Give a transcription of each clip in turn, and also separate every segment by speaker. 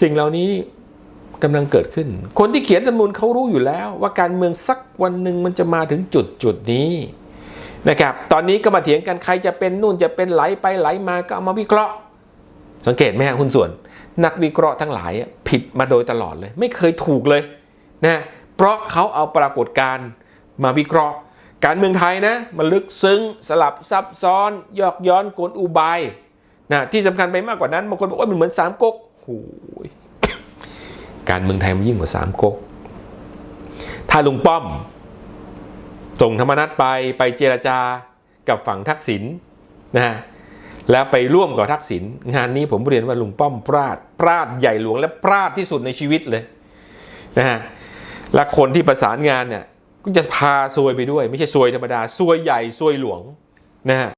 Speaker 1: สิ่งเหล่านี้กำลังเกิดขึ้น คนที่เขียนรัฐธรรมนูญเขารู้อยู่แล้ว ว่าการเมืองสักวันหนึ่งมันจะมาถึงจุดจุดนี้นะครับ ตอนนี้ก็มาเถียงกันใครจะเป็นนู่นจะเป็นไหลไปไหลมาก็เอามาวิเคราะห์ สังเกตไหมฮะคุณส่วน นักวิเคราะห์ทั้งหลายผิดมาโดยตลอดเลย ไม่เคยถูกเลยนะเพราะเขาเอาปรากฏการณ์มาวิเคราะห์ การเมืองไทยนะมันลึกซึ้งสลับซับซ้อน ยอกย้อนกลอุบายนะที่สำคัญไปมากกว่านั้นบางคนบอกว่ามันเหมือนสามก๊ก โอ้ยการเมืองไทยมันยิ่งกว่าสามก๊ก ถ้าลุงป้อม ส่งธรรมนัตไปไปเจรจากับฝั่งทักษิณนะฮะแล้วไปร่วมกับทักษิณงานนี้ผมเรียนว่าลุงป้อมพลาดพลาดใหญ่หลวงและพลาดที่สุดในชีวิตเลยนะฮะและคนที่ประสานงานเนี่ยก็จะพาซวยไปด้วย ไม่ใช่ซวยธรรมดาซวยใหญ่ซวยหลวงนะฮะ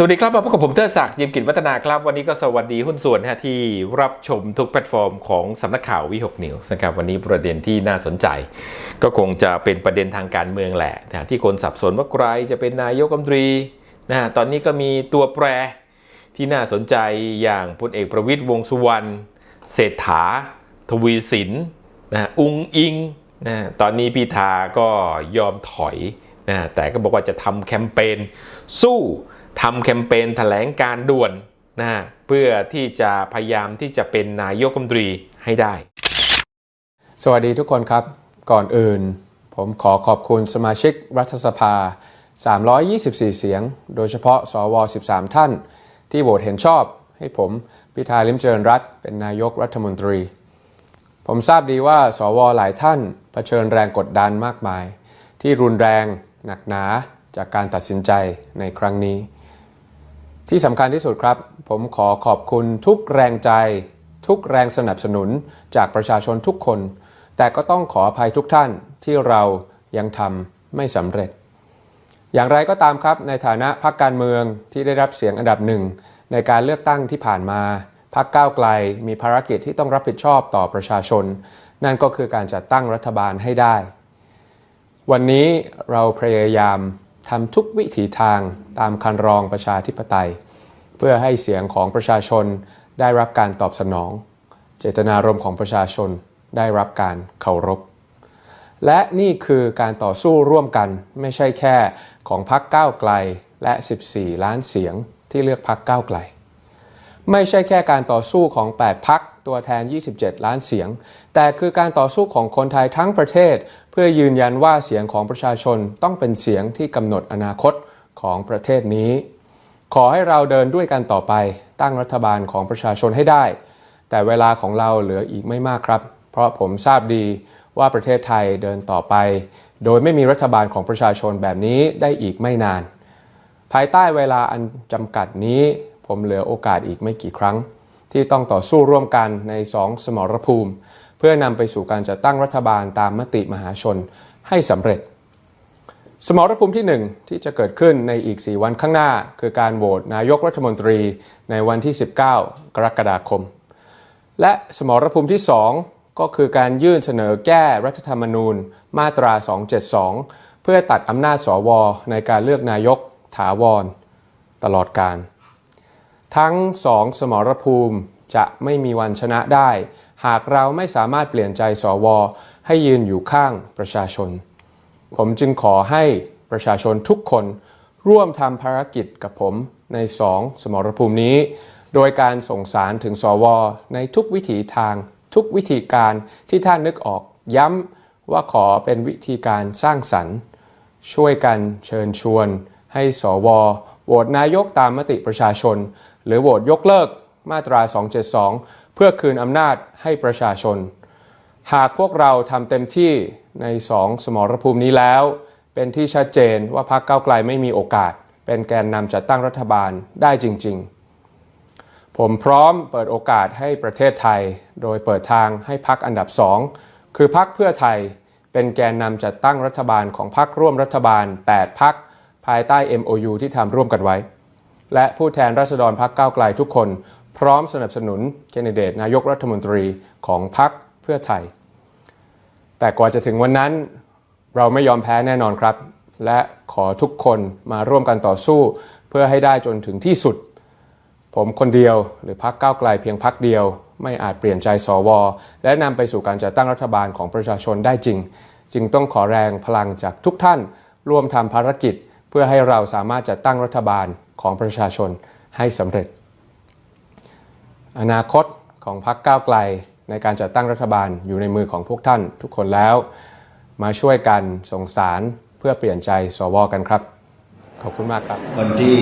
Speaker 1: สวัสดีครับมาพบกับผมเทอศักดิ์ยิมกิจวัฒนาครับ วันนี้ก็สวัสดีหุ้นส่วนฮะที่รับชมทุกแพลตฟอร์มของสำนักข่าววิหกนิวส์นะครับวันนี้ประเด็นที่น่าสนใจ ก็คงจะเป็นประเด็นทางการเมืองแหละนะที่คนสับสนว่าใครจะเป็นนายกรัฐมนตรีนะตอนนี้ก็มีตัวแปรที่น่าสนใจอย่างพลเอกประวิตยวงษ์สุวรรณเศรษฐา ทวีสินนะอุงอิงนะตอนนี้พิธาก็ยอมถอยนะแต่ก็บอกว่าจะทำแคมเปญสู้ ทำแคมเปญแถลงการด่วนนะเพื่อที่จะพยายามที่จะเป็นนายกรัฐมนตรีให้ได้
Speaker 2: สวัสดีทุกคนครับ ก่อนอื่น ผมขอขอบคุณสมาชิกรัฐสภา 324 เสียง โดยเฉพาะสว 13 ท่าน ที่โหวตเห็นชอบ ให้ผมพิธาลิมเจริญรัตเป็นนายกรัฐมนตรี ผมทราบดีว่าสวหลายท่านเผชิญแรงกดดันมากมาย ที่รุนแรงหนักหนาจากการตัดสินใจในครั้งนี้ ที่สำคัญที่สุดครับ ผมขอขอบคุณทุกแรงใจ ทุกแรงสนับสนุนจากประชาชนทุกคน แต่ก็ต้องขออภัยทุกท่านที่เรายังทำไม่สำเร็จ อย่างไรก็ตามครับ ในฐานะพรรคการเมืองที่ได้รับเสียงอันดับหนึ่งในการเลือกตั้งที่ผ่านมาพรรคก้าวไกลมีภารกิจที่ต้องรับผิดชอบต่อประชาชน นั่นก็คือการจัดตั้งรัฐบาลให้ได้ วันนี้เราพยายามทำทุกวิถีทางตามคันรองประชาธิปไตย เพื่อให้เสียงของประชาชนได้รับการตอบสนอง เจตนารมณ์ของประชาชนได้รับการเคารพ และนี่คือการต่อสู้ร่วมกันไม่ใช่แค่ของพรรคก้าวไกลและ 14 ล้านเสียงที่เลือกพรรคก้าวไกล ไม่ใช่แค่การต่อสู้ของ 8พักตัวแทน 27 ล้านเสียง แต่คือการต่อสู้ของคนไทยทั้งประเทศ เพื่อยืนยันว่าเสียงของประชาชนต้องเป็นเสียงที่กำหนดอนาคตของประเทศนี้ ขอให้เราเดินด้วยกันต่อไป ตั้งรัฐบาลของประชาชนให้ได้ แต่เวลาของเราเหลืออีกไม่มากครับ เพราะผมทราบดีว่าประเทศไทยเดินต่อไป โดยไม่มีรัฐบาลของประชาชนแบบนี้ได้อีกไม่นาน ภายใต้เวลาอันจำกัดนี้ ผมเหลือโอกาสอีกไม่กี่ครั้ง ที่ต้องต่อสู้ร่วมกันในสองสมรภูมิ เพื่อนำไปสู่การจัดตั้งรัฐบาลตามมติมหาชนให้สำเร็จ สมรภูมิที่ 1 ที่จะเกิดขึ้นในอีก 4 วันข้างหน้า คือการโหวตนายกรัฐมนตรีในวันที่ 19 กรกฎาคม และสมรภูมิที่ 2 ก็คือการยื่นเสนอแก้รัฐธรรมนูญมาตรา 272 เพื่อตัดอำนาจสวในการเลือกนายกถาวร ตลอดการ ทั้งสองสมรภูมิจะไม่มีวันชนะได้ หากเราไม่สามารถเปลี่ยนใจสวให้ยืนอยู่ข้างประชาชน ผมจึงขอให้ประชาชนทุกคนร่วมทำภารกิจกับผมในสองสมรภูมินี้ โดยการส่งสารถึงสว ในทุกวิถีทาง ทุกวิธีการที่ท่านนึกออกย้ำว่าขอเป็นวิธีการสร้างสรรค์ ช่วยกันเชิญชวน ให้สวโหวตนายกตามมติประชาชน หรือโหวตยกเลิกมาตรา 272 เพื่อคืนอำนาจให้ประชาชน หากพวกเราทำเต็มที่ ในสองสมรภูมินี้แล้ว เป็นที่ชัดเจนว่าพรรคก้าวไกลไม่มีโอกาส เป็นแกนนำจัดตั้งรัฐบาลได้จริง ๆ ผมพร้อมเปิดโอกาสให้ประเทศไทย โดยเปิดทางให้พรรคอันดับสองคือพรรคเพื่อไทยเป็นแกนนำจัดตั้งรัฐบาลของพรรคร่วมรัฐบาล 8พรรคภายใต้ MOU ที่ทำร่วมกันไว้ และผู้แทนราษฎรพรรคก้าวไกลทุกคน พร้อมสนับสนุนแคนดิเดตนายกรัฐมนตรีของพรรคเพื่อไทย แต่กว่าจะถึงวันนั้นเราไม่ยอมแพ้แน่นอนครับ และขอทุกคนมาร่วมกันต่อสู้ เพื่อให้ได้จนถึงที่สุด ผมคนเดียวหรือพักก้าวไกลเพียงพักเดียว ไม่อาจเปลี่ยนใจสวและนำไปสู่การจัดตั้งรัฐบาลของประชาชนได้จริง จึงต้องขอแรงพลังจากทุกท่าน ร่วมทำภารกิจ เพื่อให้เราสามารถจัดตั้งรัฐบาลของประชาชนให้สำเร็จ อนาคตของพรรคก้าวไกล ในการจัดตั้งรัฐบาลอยู่ในมือของพวกท่านทุกคนแล้ว มาช่วยกันส่งสารเพื่อเปลี่ยนใจสวกันครับ ขอบคุณมากครับ
Speaker 3: วันที่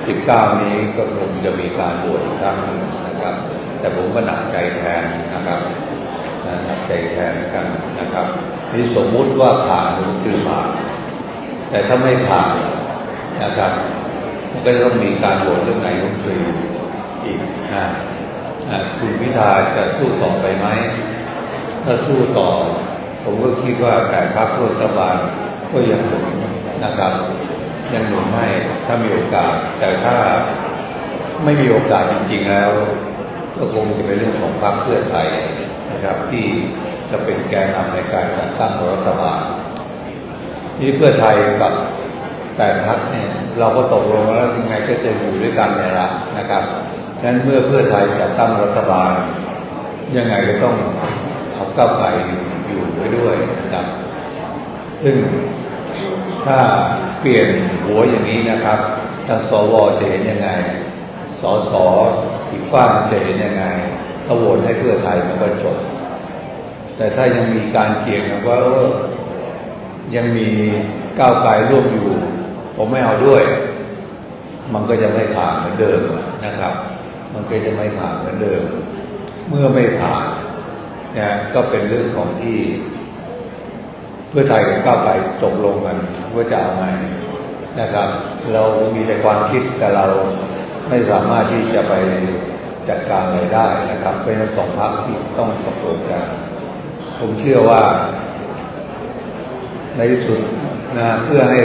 Speaker 3: 19 นี้ก็คงจะมีการโหวตอีกครั้งหนึ่งนะครับ แต่ผมก็หนักใจแทนนะครับหนักใจแทนกันนะครับนี่สมมุติว่าผ่านมันคือผ่าน แต่ถ้าไม่ผ่านนะครับมันก็จะต้องมีการโหวตเรื่องนายกรัฐมนตรีอีกนะ คุณพิธาจะสู้ต่อไปไหม ถ้าสู้ต่อ ผมก็คิดว่าแต่พรรครัฐบาลก็ยังหนุนนะครับ ยังหนุนให้ถ้ามีโอกาส แต่ถ้าไม่มีโอกาสจริง ๆ แล้ว ก็คงจะเป็นเรื่องของพรรคเพื่อไทยนะครับที่จะเป็นแกนนำในการจัดตั้งรัฐบาลนี่เพื่อไทยกับแต่พรรคเนี่ยเราก็ตกลงแล้วยังไงก็จะอยู่ด้วยกันเนี่ยละนะครับ งั้นเมื่อเพื่อไทยจัดตั้งรัฐบาล ยังไงก็ต้องเอาก้าวไกลอยู่ไว้ด้วยนะครับ ซึ่งถ้าเปลี่ยนหัวอย่างนี้นะครับทางสวจะเห็นยังไง สสอีกฝ่ายจะเห็นยังไงถ้าโหวตให้เพื่อไทยมันก็จบ แต่ถ้ายังมีการเกี่ยงกันว่ายังมีก้าวไกลร่วมอยู่ ผมไม่เอาด้วย มันก็จะไม่ผ่านเหมือนเดิมนะครับ มันก็จะไม่ผ่านเหมือนเดิม เมื่อไม่ผ่านเนี่ยก็เป็นเรื่องของที่ เพื่อไทยกับก้าวไกลตกลงกันว่าจะเอาไงนะครับ เรามีแต่ความคิดแต่เราไม่สามารถที่จะไปจัดการอะไรได้นะครับเป็นสองพรรคที่ต้องตกลงกัน ผมเชื่อว่า ในที่สุดนะเพื่อให้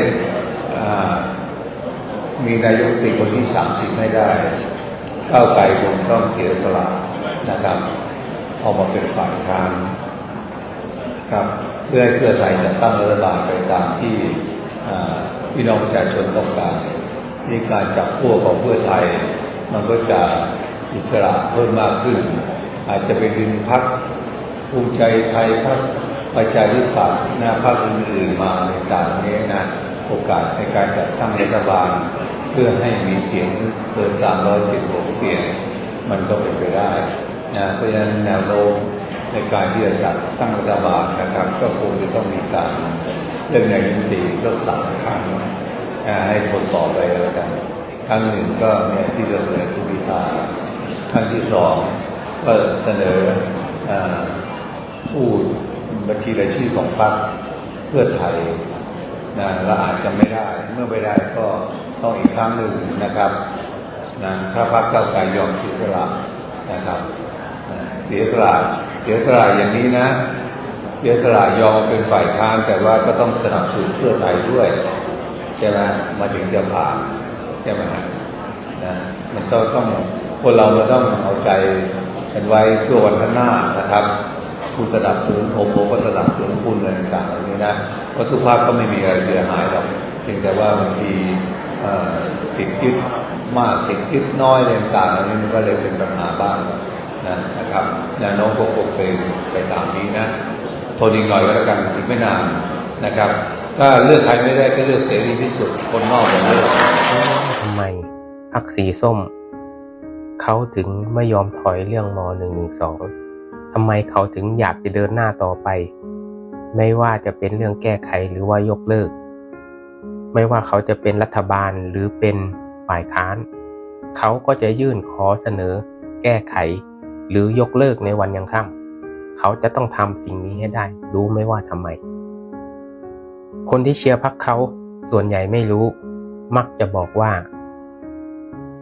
Speaker 3: มีนายกรัฐมนตรีคนที่30ให้ได้ ก้าวไกลคงต้องเสียสละนะครับออกมาเป็นฝ่ายค้านนะครับเพื่อให้เพื่อไทยจะตั้งรัฐบาลไปตามที่พี่น้องประชาชนต้องการนี่การจับขั้วของเพื่อไทย มันก็จะอิสระเพิ่มมากขึ้น อาจจะไปดึงพักภูมิใจไทยพักประชาธิปัตย์หน้าพักอื่นๆมาในการนี้นะโอกาสในการจัดตั้งรัฐบาล พื่อให้มีเสียงเกิน376เสียง มันก็เป็นไปได้นะเพราะฉะนั้นแนวโน้มในการที่จะจัดตั้งรัฐบาลนะครับ ก็คงจะต้องมีการเรื่องนายกรัฐมนตรีสักสามครั้งนะให้ทนต่อไปแล้วกันครั้งหนึ่งก็เนี่ยที่จะเสนอคุณพิธาครั้งที่สองก็เสนอผู้บัญชีรายชื่อของพรรคเพื่อไทย นะและอาจจะไม่ได้ เมื่อไม่ได้ก็ต้องอีกครั้งหนึ่งนะครับนะถ้าพรรคเก้าไกลยอมเสียสละนะครับเสียสละเสียสละอย่างนี้นะ เสียสละยอมเป็นฝ่ายค้านแต่ว่าก็ต้องสนับสนุนเพื่อไทยด้วยใช่ไหมมาถึงจะผ่านใช่ไหมนะมันก็ต้องคนเรามันต้องเอาใจกันไว้เพื่อวันข้างหน้านะครับ คุณสนับสนุนผมผมก็สนับสนุนคุณอะไรต่างๆเหล่านี้นะเพราะทุกภาคก็ไม่มีอะไรเสียหายหรอกเพียงแต่ว่าบางทีติดยึดมากติดยึดน้อยอะไรต่างๆเหล่านี้มันก็เลยเป็นปัญหาบ้างนะนะครับแนวโน้มก็คงเป็นไปตามนี้นะทนอีกหน่อยก็แล้วกันอีกไม่นานนะครับ ถ้าเลือกใครไม่ได้ก็เลือกเสรีพิสุทธิ์คนนอกอย่าเลือก
Speaker 4: ทำไมพักสีส้ม เขาถึงไม่ยอมถอยเรื่องม .112 ทำไมเขาถึงอยากจะเดินหน้าต่อไป ไม่ว่าจะเป็นเรื่องแก้ไขหรือว่ายกเลิก ไม่ว่าเขาจะเป็นรัฐบาลหรือเป็นฝ่ายค้าน เขาก็จะยื่นขอเสนอ แก้ไข หรือยกเลิกในวันยังค่ำเขาจะต้องทำสิ่งนี้ให้ได้ รู้ไหมว่าทำไม คนที่เชียร์พักเขาส่วนใหญ่ไม่รู้ มักจะบอกว่า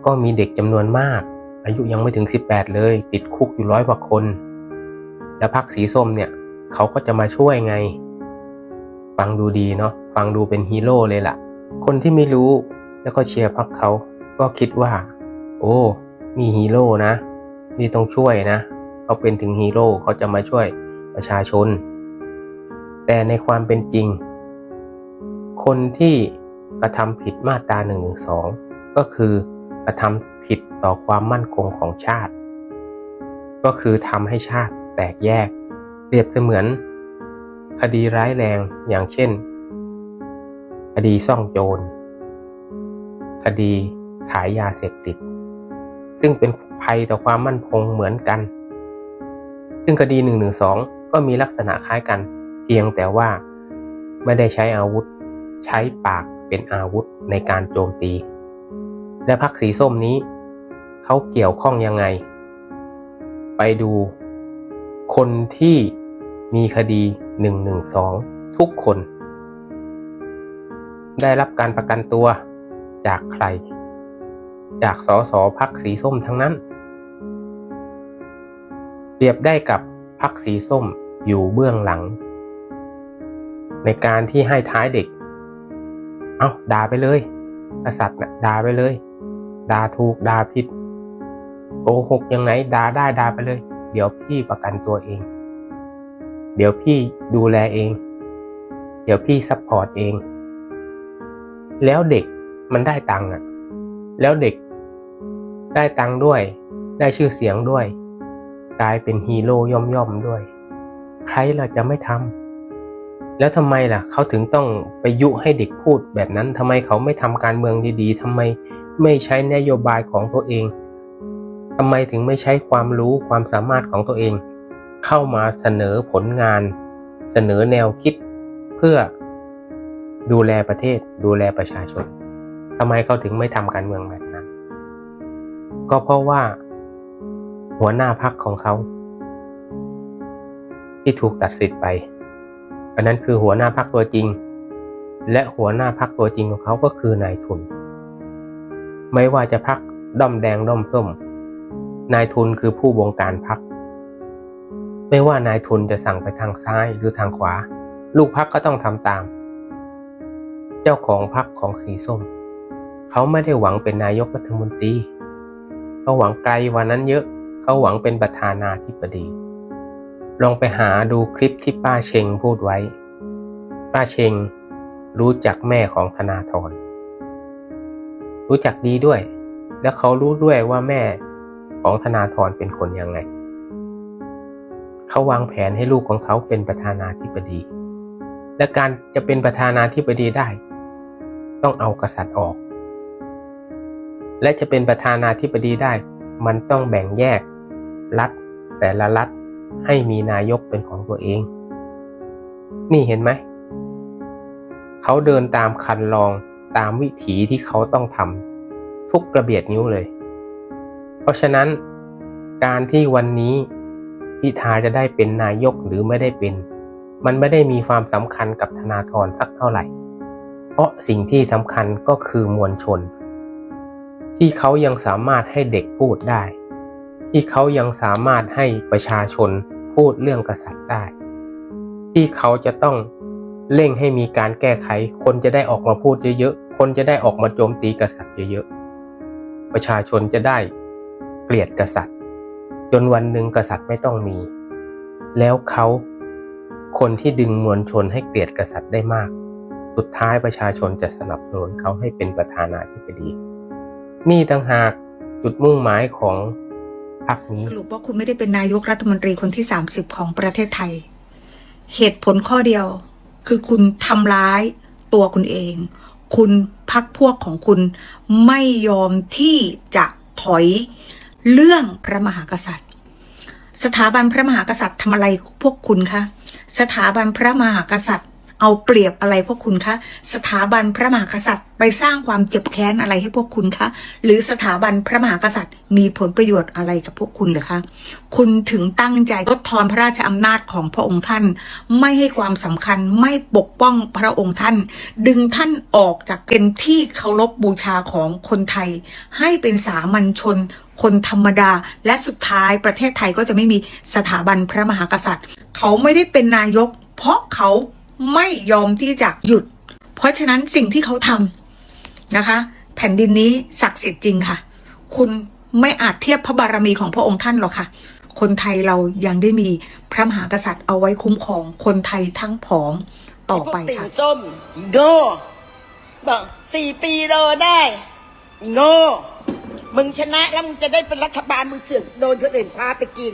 Speaker 4: ก็มีเด็กจำนวนมาก อายุยังไม่ถึง 18 เลย ติดคุกอยู่ร้อยกว่าคน แล้วพักสีส้มเนี่ยเขาก็จะมาช่วยไง ฟังดูดีเนาะฟังดูเป็นฮีโร่เลยล่ะ คนที่ไม่รู้แล้วก็เชียร์พักเขาก็คิดว่า โอ้นี่ฮีโร่นะนี่ต้องช่วยนะเขาเป็นถึงฮีโร่เขาจะมาช่วยประชาชน แต่ในความเป็นจริง คนที่กระทำผิดมาตรา1นึก็คือกระทำผิดต่อความมั่นคงของชาติ ก็คือทำให้ชาติ แตกแยก เปรียบเสมือน คดีร้ายแรงอย่างเช่น คดีซ่องโจร คดีขายยาเสพติด ซึ่งเป็นภัยต่อความมั่นคงเหมือนกัน ซึ่งคดี1นึก็มีลักษณะคล้ายกัน เพียงแต่ว่าไม่ได้ใช้อาวุธ ใช้ปากเป็นอาวุธในการโจมตี และพักสีส้มนี้ เขาเกี่ยวข้องยังไง ไปดู คนที่มีคดี 112 ทุกคน ได้รับการประกันตัวจากใคร จากสสพักสีส้มทั้งนั้น เปรียบได้กับพักสีส้มอยู่เบื้องหลัง ในการที่ให้ท้ายเด็ก เอาด่าไปเลยกษัตริย์นะด่าไปเลยด่าถูกด่าผิดโกหกยังไงด่าได้ด่าไปเลย เดี๋ยวพี่ประกันตัวเอง เดี๋ยวพี่ดูแลเอง เดี๋ยวพี่ซัพพอร์ตเอง แล้วเด็กมันได้ตังค์อะ แล้วเด็กได้ตังค์ด้วย ได้ชื่อเสียงด้วย กลายเป็นฮีโร่ย่อมย่อมด้วย ใครล่ะจะไม่ทำแล้วทำไมล่ะ เขาถึงต้องไปยุให้เด็กพูดแบบนั้นทำไมเขาไม่ทำการเมืองดีๆทำไมไม่ใช้นโยบายของตัวเอง ทำไมถึงไม่ใช้ความรู้ความสามารถของตัวเอง เข้ามาเสนอผลงาน เสนอแนวคิดเพื่อดูแลประเทศ ดูแลประชาชนทำไมเขาถึงไม่ทำการเมืองแบบนั้น ก็เพราะว่า หัวหน้าพักของเขา ที่ถูกตัดสิทธิ์ไปอันนั้นคือหัวหน้าพักตัวจริง และหัวหน้าพักตัวจริงของเขาก็คือนายทุน ไม่ว่าจะพักด้อมแดงด้อมส้ม นายทุนคือผู้บงการพัก ไม่ว่านายทุนจะสั่งไปทางซ้ายหรือทางขวา ลูกพักก็ต้องทำตาม เจ้าของพักของสีส้ม เขาไม่ได้หวังเป็นนายกรัฐมนตรีเขาหวังไกลว่านั้นเยอะ เขาหวังเป็นประธานาธิบดี ลองไปหาดูคลิปที่ป้าเชงพูดไว้ ป้าเชงรู้จักแม่ของธนาธรรู้จักดีด้วย และเขารู้ด้วยว่าแม่ ของธนาธรเป็นคนยังไง เขาวางแผนให้ลูกของเขาเป็นประธานาธิบดี และการจะเป็นประธานาธิบดีได้ ต้องเอากษัตริย์ออก และจะเป็นประธานาธิบดีได้ มันต้องแบ่งแยก รัฐแต่ละรัฐให้มีนายกเป็นของตัวเอง นี่เห็นไหม เขาเดินตามคันลองตามวิถีที่เขาต้องทำทุกกระเบียดนิ้วเลย เพราะฉะนั้นการที่วันนี้พิธาจะได้เป็นนายกหรือไม่ได้เป็น มันไม่ได้มีความสำคัญกับธนาธรสักเท่าไหร่ เพราะสิ่งที่สำคัญก็คือมวลชน ที่เขายังสามารถให้เด็กพูดได้ ที่เขายังสามารถให้ประชาชนพูดเรื่องกษัตริย์ได้ ที่เขาจะต้องเร่งให้มีการแก้ไข คนจะได้ออกมาพูดเยอะๆ คนจะได้ออกมาโจมตีกษัตริย์เยอะๆ ประชาชนจะได้ เกลียดกษัตริย์ จนวันหนึ่งกษัตริย์ไม่ต้องมี แล้วเขาคนที่ดึงมวลชนให้เกลียดกษัตริย์ได้มาก สุดท้ายประชาชนจะสนับสนุนเขาให้เป็นประธานาธิบดี นี่ต่างหากจุดมุ่งหมายของพรรคนี้
Speaker 5: สรุปว่าคุณไม่ได้เป็นนายกรัฐมนตรีคนที่ 30 ของประเทศไทย เหตุผลข้อเดียว คือคุณทำร้ายตัวคุณเอง คุณพักพวกของคุณไม่ยอมที่จะถอย เรื่องพระมหากษัตริย์ สถาบันพระมหากษัตริย์ทำอะไรพวกคุณคะสถาบันพระมหากษัตริย์ เอาเปรียบอะไรพวกคุณคะสถาบันพระมหากษัตริย์ ไปสร้างความเจ็บแค้นอะไรให้พวกคุณคะหรือสถาบันพระมหากษัตริย์ มีผลประโยชน์อะไรกับพวกคุณหรือคะคุณถึงตั้งใจลดทอนพระราชอำนาจของพระองค์ท่าน ไม่ให้ความสำคัญไม่ปกป้องพระองค์ท่าน ดึงท่านออกจากเป็นที่เคารพบูชาของคนไทย ให้เป็นสามัญชน คนธรรมดา และสุดท้ายประเทศไทยก็จะไม่มีสถาบันพระมหากษัตริย์ เขาไม่ได้เป็นนายก เพราะเขาไม่ยอมที่จะหยุด เพราะฉะนั้นสิ่งที่เขาทำนะคะ แผ่นดินนี้ศักดิ์สิทธิ์จริงค่ะ คุณไม่อาจเทียบพระบารมีของพระองค์ท่านหรอกค่ะ คนไทยเรายังได้มีพระมหากษัตริย์เอาไว้คุ้มครองคนไทยทั้งผอมต่อไป
Speaker 6: พวกติ่ง
Speaker 5: ค่ะ
Speaker 6: ส้มอีโง่บอกสี่ปีรอได้อีโง่ มึงชนะแล้วมึงจะได้เป็นรัฐบาลมึงเสือกโดนคนอื่นคว้าไปกิน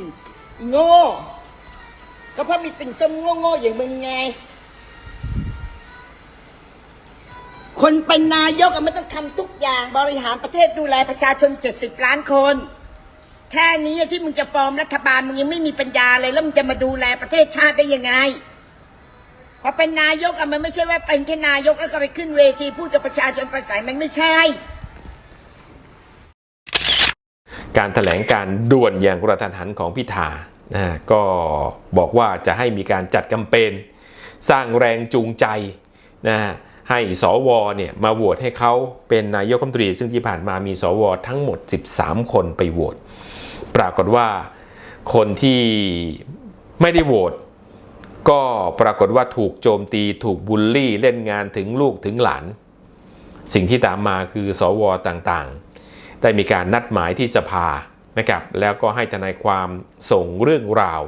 Speaker 6: อีโง่ ก็เพราะมีติ่งส้มโง่ๆอย่างมึงไง คนเป็นนายกอะมันต้องทำทุกอย่างบริหารประเทศดูแลประชาชนเจ็ดสิบล้านคน แค่นี้ที่มึงจะฟอร์มรัฐบาลมึงยังไม่มีปัญญาเลยแล้วมึงจะมาดูแลประเทศชาติได้ยังไงพอเป็นนายกอะมันไม่ใช่ว่าเป็นแค่นายกแล้วก็ไปขึ้นเวทีพูดกับประชาชนประสายมันไม่ใช่
Speaker 1: การถแถลงการด่วนอย่างกระทันหันของพิธานะก็บอกว่าจะให้มีการจัดแคมเปญสร้างแรงจูงใจนะให้สวเนี่ยมาโหวตให้เขาเป็นนายกรัฐมนตรี ซึ่งที่ผ่านมามีสวทั้งหมด 13 คนไปโหวตปรากฏว่าคนที่ไม่ได้โหวตก็ปรากฏว่าถูกโจมตีถูกบูลลี่เล่นงานถึงลูกถึงหลาน สิ่งที่ตามมาคือสวต่าง ได้มีการนัดหมายที่สภานะครับแล้วก็ให้ทนายความส่งเรื่องราว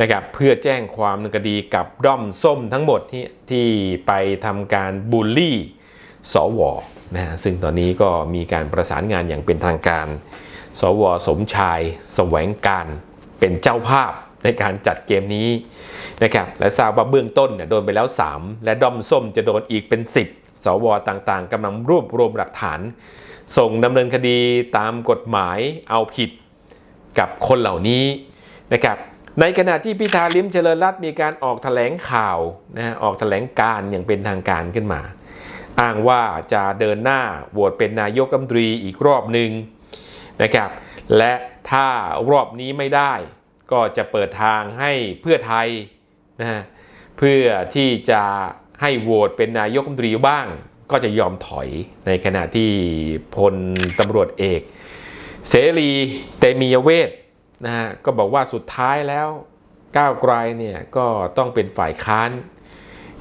Speaker 1: นะครับเพื่อแจ้งความดำเนินคดีกับด้อมส้มทั้งหมดที่ที่ไปทำการบูลลี่สวนะซึ่งตอนนี้ก็มีการประสานงานอย่างเป็นทางการ สวสมชายแสวงการเป็นเจ้าภาพในการจัดเกมนี้นะครับและทราบว่าเบื้องต้นเนี่ยโดนไปแล้ว 3 และด้อมส้มจะโดนอีกเป็น 10 สวต่างๆกำลังรวบรวมหลักฐาน ส่งดำเนินคดีตามกฎหมายเอาผิดกับคนเหล่านี้นะครับในขณะที่พิธาลิมเจริญรัตมีการออกแถลงข่าวนะออกแถลงการอย่างเป็นทางการขึ้นมา อ้างว่าจะเดินหน้าโหวตเป็นนายกรัฐมนตรีอีกรอบหนึ่งนะครับและถ้ารอบนี้ไม่ได้ก็จะเปิดทางให้เพื่อไทยนะฮะเพื่อที่จะให้โหวตเป็นนายกรัฐมนตรีบ้าง ก็จะยอมถอยในขณะที่พลตำรวจเอก เสรีเตมียเวทนะฮะก็บอกว่าสุดท้ายแล้วก้าวไกลเนี่ยก็ต้องเป็นฝ่ายค้าน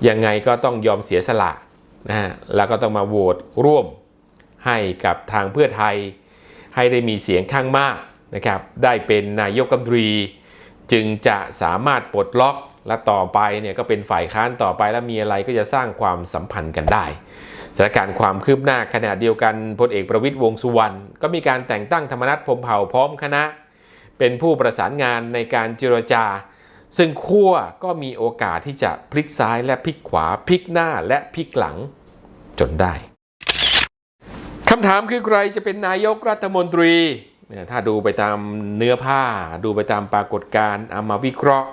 Speaker 1: ยังไงก็ต้องยอมเสียสละนะฮะแล้วก็ต้องมาโหวตร่วมให้กับทางเพื่อไทย ให้ได้มีเสียงข้างมากนะครับได้เป็นนายกรัฐมนตรี จึงจะสามารถปลดล็อกและต่อไปเนี่ยก็เป็นฝ่ายค้านต่อไปแล้วมีอะไรก็จะสร้างความสัมพันธ์กันได้ สถานการณ์ความคืบหน้าขณะเดียวกันพลเอกประวิตยวงสุวรรณก็มีการแต่งตั้งธรรมนัฐพรมเผ่าพร้อมคณะ เป็นผู้ประสานงานในการเจรจา ซึ่งขั้วก็มีโอกาสที่จะพลิกซ้ายและพลิกขวาพลิกหน้าและพลิกหลังจนได้คำถามคือใครจะเป็นนายกรัฐมนตรีเนี่ยถ้าดูไปตามเนื้อผ้า ดูไปตามปรากฏการณ์เอามาวิเคราะห์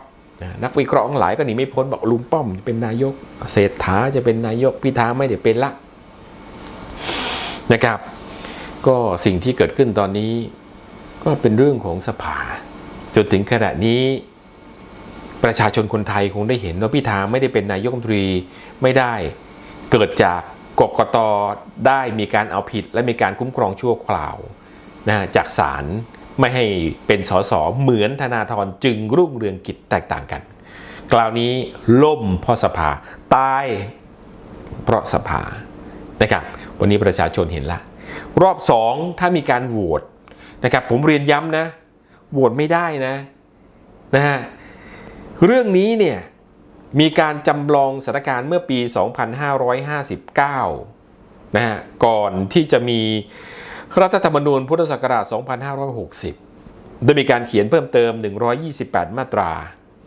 Speaker 1: นักวิเคราะห์หลายก็หนีไม่พ้นบอกลุงป้อมจะเป็นนายกเศรษฐาจะเป็นนายกพิธาไม่ได้เป็นละ นะครับ ก็สิ่งที่เกิดขึ้นตอนนี้ก็เป็นเรื่องของสภาจนถึงขณะนี้ประชาชนคนไทยคงได้เห็นว่าพิธาไม่ได้เป็นนายกรัฐมนตรีไม่ได้เกิดจากกกตได้มีการเอาผิด และมีการคุ้มครองชั่วคราวนะจากศาลไม่ให้เป็นสสเหมือนธนาธรจึงรุ่งเรืองกิจแตกต่างกันกลาวนี้ล่มเพราะสภาตายเพราะสภา นะครับวันนี้ประชาชนเห็นละ รอบสองถ้ามีการโหวตนะครับผมเรียนย้ำนะโหวตไม่ได้นะนะฮะเรื่องนี้เนี่ยมีการจำลองสถานการณ์เมื่อปี 2559 นะฮะก่อนที่จะมีรัฐธรรมนูญพุทธศักราช 2560 โดยมีการเขียนเพิ่มเติม 128 มาตรา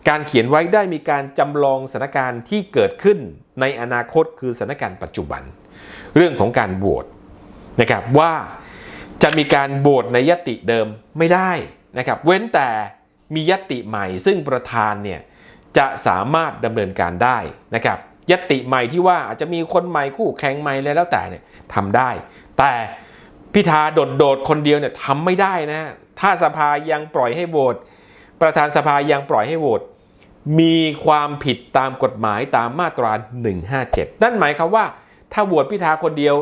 Speaker 1: การเขียนไว้ได้มีการจำลองสถานการณ์ที่เกิดขึ้นในอนาคตคือสถานการณ์ปัจจุบัน เรื่องของการโหวตนะครับว่าจะมีการโหวตในยติเดิมไม่ได้นะครับเว้นแต่มียติใหม่ซึ่งประธานเนี่ยจะสามารถดำเนินการได้นะครับยติใหม่ที่ว่าอาจจะมีคนใหม่คู่แข่งใหม่แล้วแต่เนี่ยทำได้ แต่พิธาโดดๆคนเดียวเนี่ยทำไม่ได้นะถ้าสภายังปล่อยให้โหวตประธานสภายังปล่อยให้โหวตมีความผิดตามกฎหมายตามมาตรา 157 นั่นหมายความว่า ถ้าโหวตพิธาคนเดียว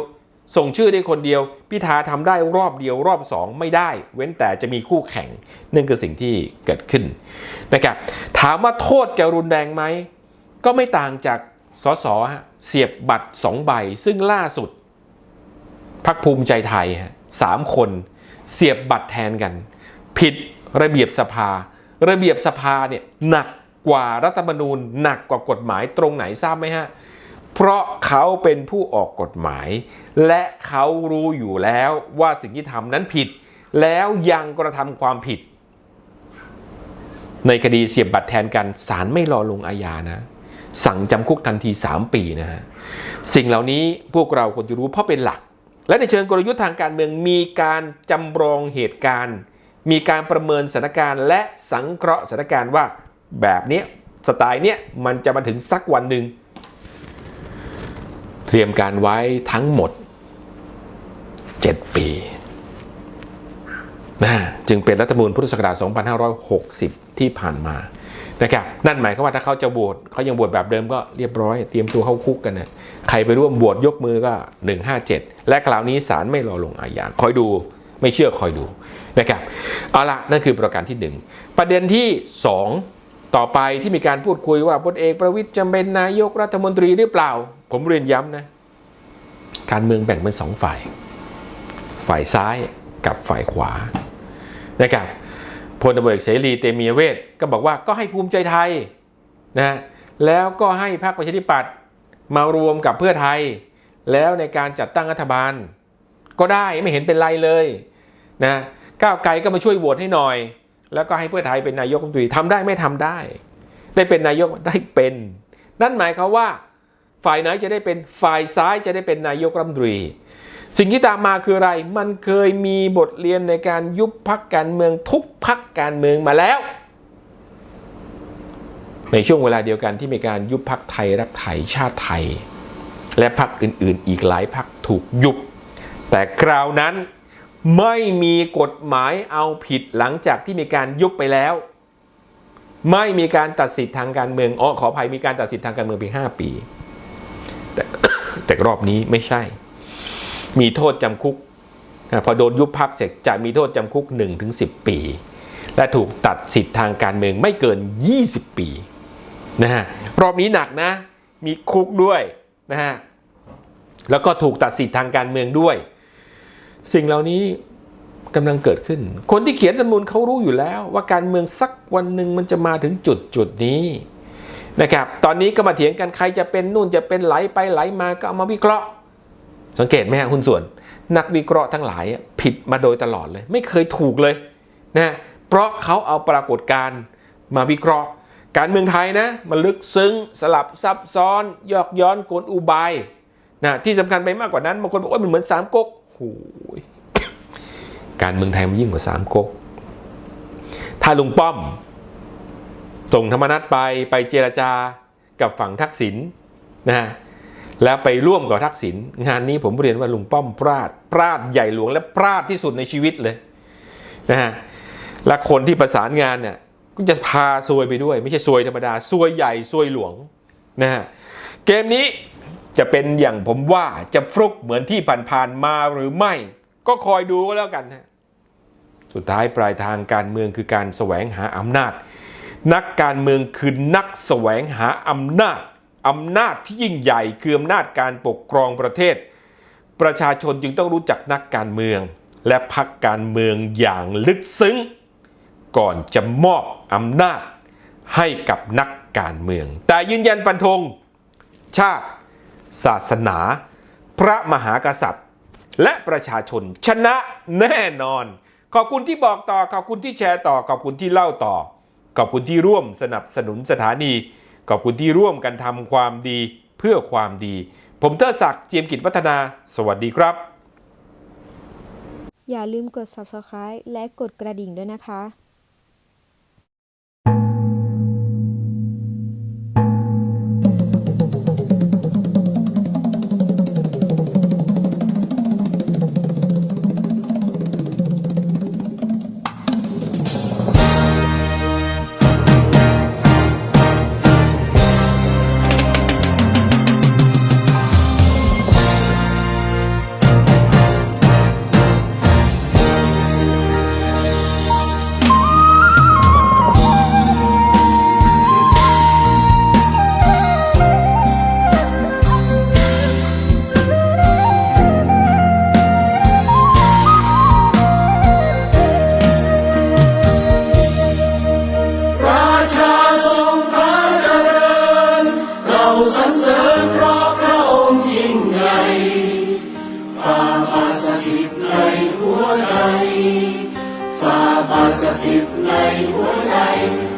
Speaker 1: ส่งชื่อได้คนเดียว พิธาทำได้รอบเดียวรอบสองไม่ได้ เว้นแต่จะมีคู่แข่งนั่นคือสิ่งที่เกิดขึ้นนะครับถามว่าโทษจะรุนแรงไหมก็ไม่ต่างจากสสเสียบบัตรสองใบ ซึ่งล่าสุดพักภูมิใจไทยฮะสามคนเสียบบัตรแทนกัน ผิดระเบียบสภา ระเบียบสภาเนี่ยหนักกว่ารัฐธรรมนูญหนักกว่ากฎหมายตรงไหนทราบไหมฮะ เพราะเขาเป็นผู้ออกกฎหมาย และเขารู้อยู่แล้วว่าสิ่งที่ทำนั้นผิด แล้วยังกระทำความผิด ในคดีเสียบบัตรแทนกันศาลไม่รอลงอาญานะ สั่งจำคุกทันที 3 ปีนะฮะสิ่งเหล่านี้พวกเราควรจะรู้เพราะเป็นหลัก และในเชิงกลยุทธ์ทางการเมืองมีการจำลองเหตุการณ์ มีการประเมินสถานการณ์และสังเคราะห์สถานการณ์ว่าแบบเนี้ยสไตล์เนี้ยมันจะมาถึงสักวันหนึ่ง เตรียมการไว้ทั้งหมด 7 ปีนะจึงเป็นรัฐธรรมนูญพุทธศักราช 2560 ที่ผ่านมานะครับนั่นหมายความว่าถ้าเขาจะบวชเขายังบวชแบบเดิมก็เรียบร้อย เตรียมตัวเข้าคุกกันนะใครไปร่วมบวชยกมือก็ 157 และคราวนี้ศาลไม่รอลงอาญาคอยดูไม่เชื่อคอยดูนะครับเอาละนั่นคือประการที่ 1 ประเด็นที่ 2 ต่อไปที่มีการพูดคุยว่าพลเอกประวิตยจะเป็นนายกรัฐมนตรีหรือเปล่า ผมเรียนย้ำนะ การเมืองแบ่งเป็นสองฝ่าย ฝ่ายซ้ายกับฝ่ายขวานะครับพลตำรวจเอกเสรีเตมียเวทก็บอกว่าก็ให้ภูมิใจไทยนะแล้วก็ให้พรรคประชาธิปัตย์มารวมกับเพื่อไทย แล้วในการจัดตั้งรัฐบาล ก็ได้ไม่เห็นเป็นไรเลยนะก้าวไกลก็มาช่วยโหวตให้หน่อย แล้วก็ให้เพื่อไทยเป็นนายกรัฐมนตรีทำได้ไม่ทำได้ ได้เป็นนายกได้เป็น นั่นหมายความว่า ฝ่ายไหนจะได้เป็นฝ่ายซ้ายจะได้เป็นนายกรัฐมนตรี สิ่งที่ตามมาคืออะไร มันเคยมีบทเรียนในการยุบพักการเมืองทุกพักการเมืองมาแล้ว ในช่วงเวลาเดียวกันที่มีการยุบพักไทยรักไทยชาติไทย และพักอื่นๆ อีกหลายพักถูกยุบ แต่คราวนั้นไม่มีกฎหมายเอาผิดหลังจากที่มีการยุบไปแล้ว ไม่มีการตัดสิทธิ์ทางการเมืองอ๋อขออภัยมีการตัดสิทธิ์ทางการเมืองเพียง5ปี แต่แต่รอบนี้ไม่ใช่ มีโทษจำคุกพอโดนยุบพักเสร็จจะมีโทษจำคุก1ถึง10 ปี และถูกตัดสิทธิ์ทางการเมืองไม่เกิน 20 ปีนะฮะรอบนี้หนักนะ มีคุกด้วยนะฮะแล้วก็ถูกตัดสิทธิ์ทางการเมืองด้วย สิ่งเหล่านี้กำลังเกิดขึ้น คนที่เขียนรัฐธรรมนูญเขารู้อยู่แล้ว ว่าการเมืองสักวันหนึ่งมันจะมาถึงจุดจุดนี้ นะครับ ตอนนี้ก็มาเถียงกันใครจะเป็นนู่นจะเป็นไหลไปไหลมาก็เอามาวิเคราะห์ สังเกตไหมฮะคุณส่วน นักวิเคราะห์ทั้งหลายผิดมาโดยตลอดเลย ไม่เคยถูกเลยนะเพราะเขาเอาปรากฏการณ์มาวิเคราะห์ การเมืองไทยนะมันลึกซึ้งสลับซับซ้อน ยอกย้อนกลอุบายนะที่สำคัญไปมากกว่านั้นบางคนบอกว่ามันเหมือนสามก๊กโอ้ยการเมืองไทยมันยิ่งกว่าสามก๊กถ้าลุงป้อม ส่งธรรมนัตไปไปเจรจากับฝั่งทักษิณนะฮะแล้วไปร่วมกับทักษิณงานนี้ผมเรียนว่าลุงป้อมพลาดพลาดใหญ่หลวงและพลาดที่สุดในชีวิตเลยนะฮะและคนที่ประสานงานเนี่ยก็จะพาซวยไปด้วย ไม่ใช่ซวยธรรมดาซวยใหญ่ซวยหลวงนะฮะเกมนี้จะเป็นอย่างผมว่าจะฟลุกเหมือนที่ผ่านๆมาหรือไม่ ก็คอยดูก็แล้วกันฮะสุดท้ายปลายทางการเมืองคือการแสวงหาอำนาจ นักการเมืองคือนักแสวงหาอำนาจอำนาจที่ยิ่งใหญ่คืออำนาจการปกครองประเทศ ประชาชนจึงต้องรู้จักนักการเมือง และพักการเมืองอย่างลึกซึ้ง ก่อนจะมอบอำนาจให้กับนักการเมือง แต่ยืนยันฟันธง ชาติ ศาสนา พระมหากษัตริย์ และประชาชนชนะแน่นอน ขอบคุณที่บอกต่อขอบคุณที่แชร์ต่อขอบคุณที่เล่าต่อ ขอบคุณที่ร่วมสนับสนุนสถานี ขอบคุณที่ร่วมกันทำความดีเพื่อความดี ผมเทอศักดิ์เจียมกิจวัฒนา สวัสดีครับ
Speaker 7: อย่าลืมกด subscribe และกดกระดิ่งด้วยนะคะ
Speaker 8: มาส
Speaker 7: ถิตในหัวใจ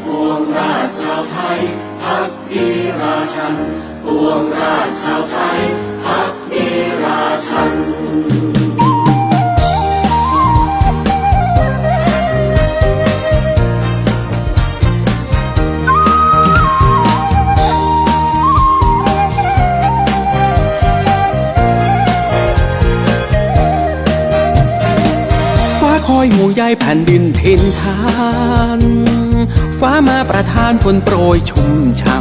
Speaker 7: ปวงราชชาวไทยพักดีราชันปวงราชชาวไทยพักดีราชัน
Speaker 8: อยห่วงใยแผ่นดินทินทาน ฟ้ามาประทานฝนโปรยชุ่มช่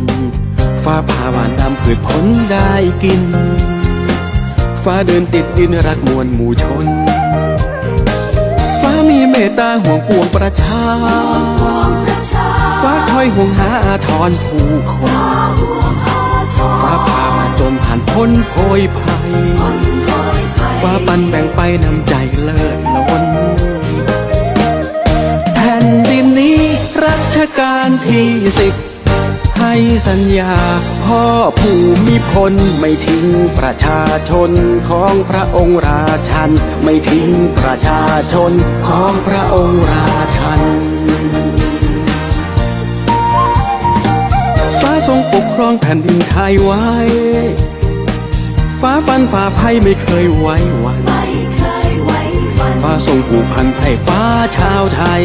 Speaker 8: ำฟ้าผ่าหวานนำพืชผลได้กิน ฟ้าเดินติดดินรักมวลหมู่ชน ฟ้ามีเมตตาห่วงปวงประชา ฟ้าคอยห่วงหาอาทรผู้คน ฟ้าพามาจนผ่านพ้นโพยภัยฟ้าปันแบ่งไปนำใจเลิศล้น ชกาลที่สิบให้สัญญาพ่อผู้มีพลไม่ทิ้งประชาชนของพระองค์ราชัน ไม่ทิ้งประชาชนของพระองค์ราชัน ฟ้าทรงปกครองแผ่นดินไทยไว้ ฟ้าฟันฝ่าภัยไม่เคยไว้วันฟ้าทรงผูกพันไพร่ฟ้าชาวไทย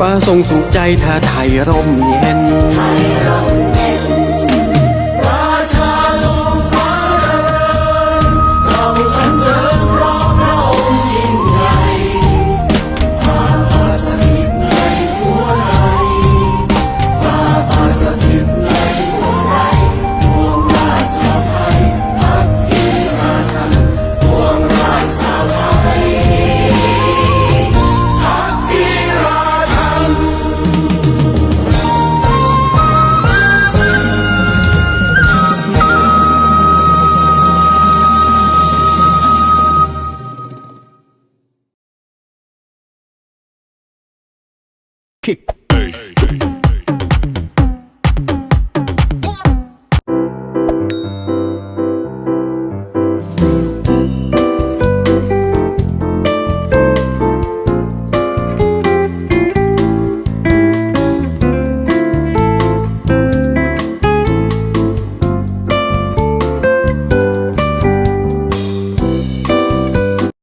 Speaker 8: ฟ้าทรงสุขใจถ้าไทยร่มเย็น